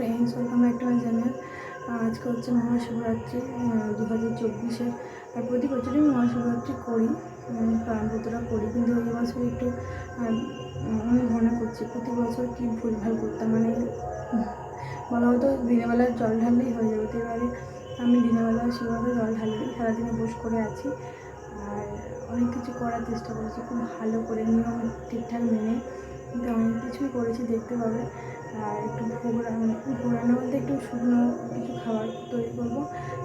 Friends, welcome back to my channel. আজকে হচ্ছে মহাশিবরাত্রি দু হাজার চব্বিশে আর প্রতি বছরই মহাশিবরাত্রি করি প্রাণ প্রতিটা করি, কিন্তু এই বছর একটু অনেক ধরনের করছি, প্রতি বছর কি ভুলভাল করতাম মানে বলা হতো দিনের বেলা জল ঢাললেই হয়ে যাবে, তো এবারে আমি দিনের বেলা সেভাবে জল ঢালিনি, সারাদিনে বস করে আছি। আর অনেক কিছু করার চেষ্টা করেছি, খুব ভালো করে, নিয়ম ঠিকঠাক মেনে, কিন্তু অনেক কিছুই করেছি, দেখতে পাবে। আর একটু ভোগ বলতে একটু শুকনো কিছু খাবার তৈরি করব।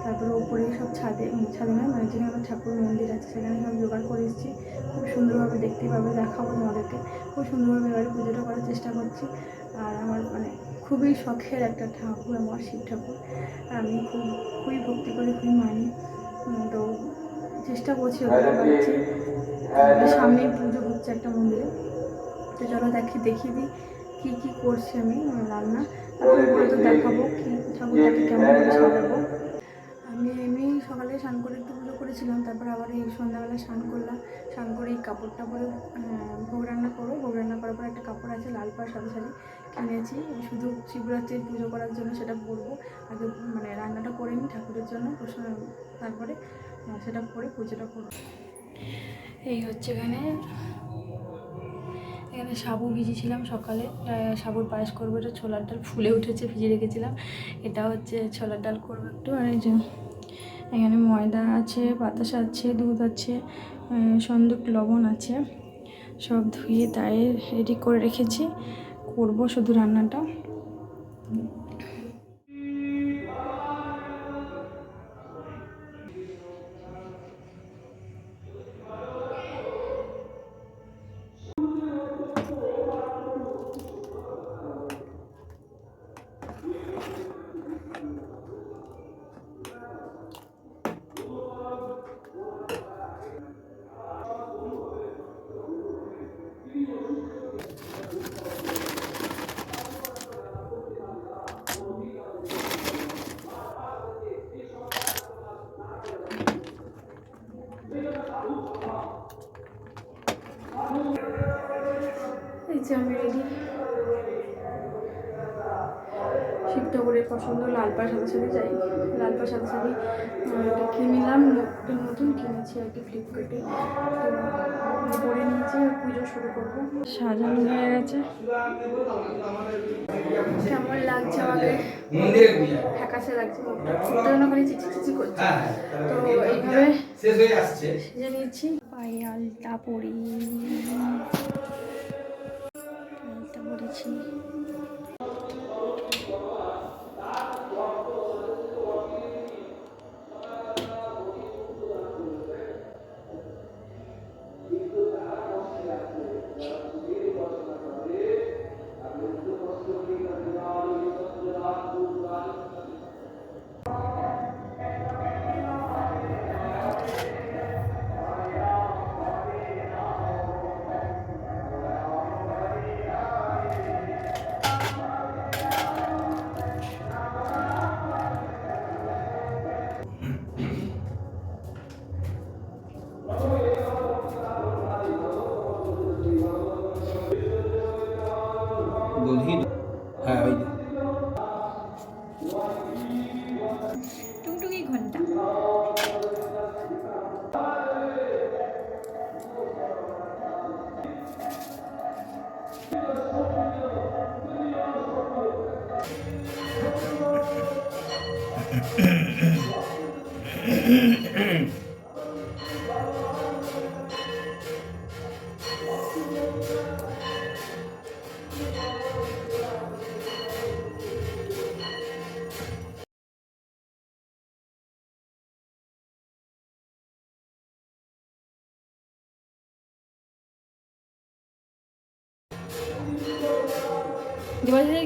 তারপরে ওপরে সব ছাদে ছাদে নয় মানে যেখানে আমার ঠাকুর মন্দির আছে সেখানে সব জোগাড় করে এসেছি। খুব সুন্দরভাবে দেখতে পাবে দেখাবো তোমাদেরকে। খুব সুন্দরভাবে এবারে পুজোটা করার চেষ্টা করছি। আর আমার মানে খুবই শখের একটা ঠাকুর আমার শিব ঠাকুর। আমি খুব খুবই ভক্তি করি খুবই মানি। তো চেষ্টা করছি ওদের পারছি সামনেই পুজো হচ্ছে একটা মন্দিরে। তো চলো দেখি দেখিয়ে দিই। কী কী করছি আমি রান্না তারপরে তো দেখাবো কি, ঠাকুরটাকে কেমন করে সাজাবো। আমি এমনি সকালে স্নান করে একটু পুজো করেছিলাম, তারপর আবার এই সন্ধ্যাবেলা স্নান করলাম। স্নান করে এই কাপড়টা পরে ভোগ রান্না করব। ভোগ রান্না করার পর একটা কাপড় আছে, লাল পাড় সাথে শাড়ি কিনেছি। শুধু শিবরাত্রির পুজো করার জন্য সেটা পরবো আগে মানে রান্নাটা করে নিই ঠাকুরের জন্য তারপরে সেটা পরে পুজোটা করব। এই হচ্ছে এখানে এখানে সাবু ভিজিয়েছিলাম সকালে। সাবুর পায়েস করব, এটা ছোলার ডাল ফুলে উঠেছে ভিজে রেখেছিলাম। এটা হচ্ছে ছোলার ডাল করব একটু, আর এই যে এখানে ময়দা আছে, বাতাসা আছে, দুধ আছে সন্দুক লবণ আছে, সব ধুয়ে তাই রেডি করে রেখেছি। করব শুধু রান্নাটা। যে আমি রেডি শিব ঠাকুরের পছন্দ লাল পাড় সাথে সাথে চাই লাল পাড় সাথে সাথে আহ, কিনে নিলাম একটা নতুন কিনেছি আর কি ফ্লিপকার্টে তো পরে নিয়েছি আর পুজো শুরু করব। সাজানো হয়ে গেছে। কেমন লাগছে আমাকে? ফ্যাকাসে লাগছে। মুখটা খালি চিচি চিচি করছে। হ্যাঁ তো এইভাবে শেষ হয়ে আসছে। সেজে নিয়েছি পায়ে আলতা পরি। আলতা দধি হ্যাঁ ওই। টুকটুকি ঘণ্টা দিবালি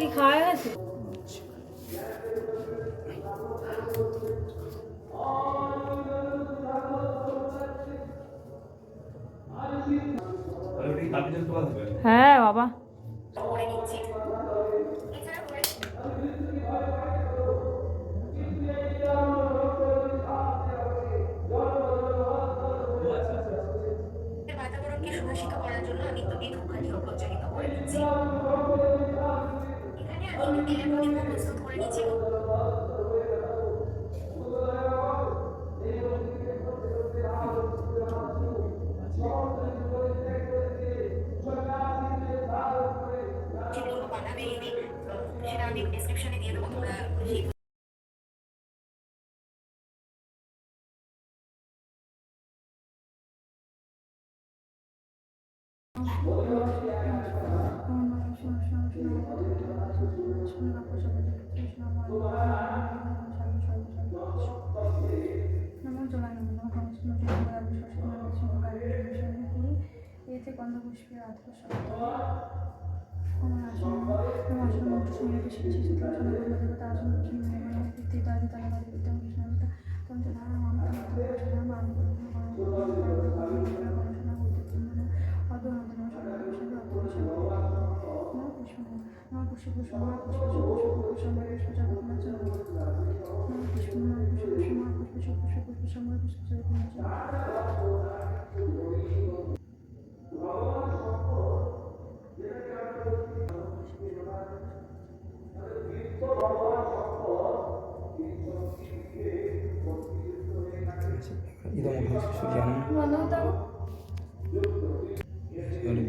কি খাওয়া গেছে হ্যাঁ বাবা বিভাষিত করার জন্য আমি দুটি ধূপকাঠিও প্রচলিত করে দিচ্ছি। এখানে আমি তেলের মধ্যে প্রস্তুত করে নিচ্ছি। সেটা আমি ডিসক্রিপশনে দিয়ে দেবো, তোমরা এতে গন্ধপুষ্পের আধার শব্দ আমার আসন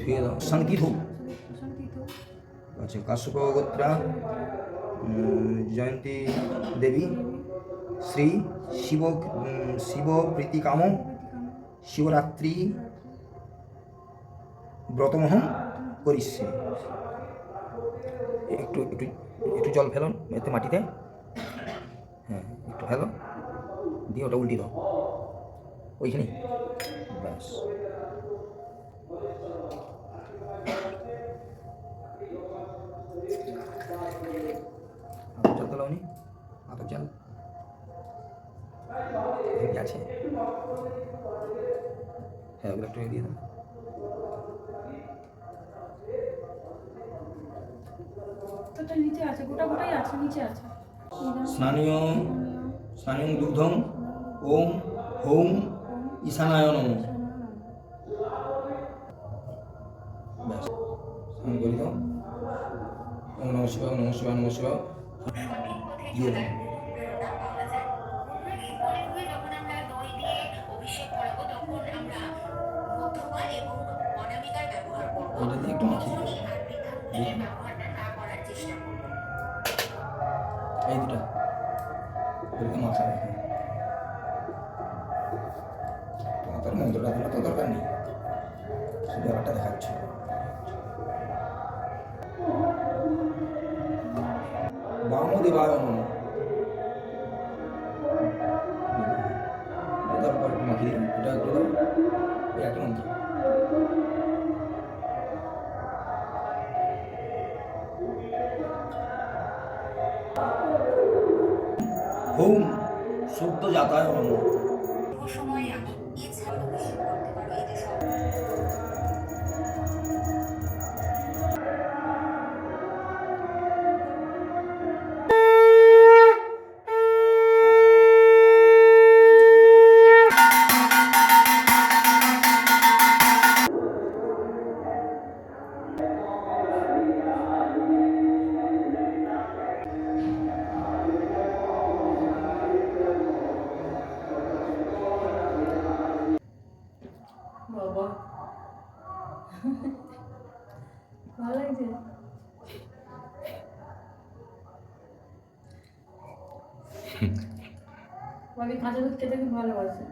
ধুয়ে দাও আচ্ছা কাশ্যপ গোত্রা জয়ন্তী দেবী শ্রী শিব শিব প্রীতিকাম শিবরাত্রি ব্রতমহম করিষ্যে একটু একটু একটু জল ফেলুন এতে মাটিতে। হ্যাঁ একটু ফেলো। দিয়ে ওটা উল্টি দাও। ওইখানে ব্যাস আছে? হ্যাঁ ওগুলো একটু দিয়ে দাও। তোটা নিচে আছে গোটা গোটাই আছে নিচে আছে। স্নানীয় স্নানীয় দুগ্ধম ওম হোম ঈশানায় নম স্নান করে দাও। ওম নম শিবায় নম শিবায় একটু মাখিয়ে দাও। শনি আর বৃদ্ধাঙ্গুলের তোর মন্ত্রটা তোলা তো দরকার নেই। শুধু ব্যাপারটা দেখাচ্ছ। বামদেবায় নম তারপর দিন, এটা একটু দাও। সময় বাবা। ভালো লাগছে? বাবি কাঁচা দুধ খেতে খুব ভালোবাসে।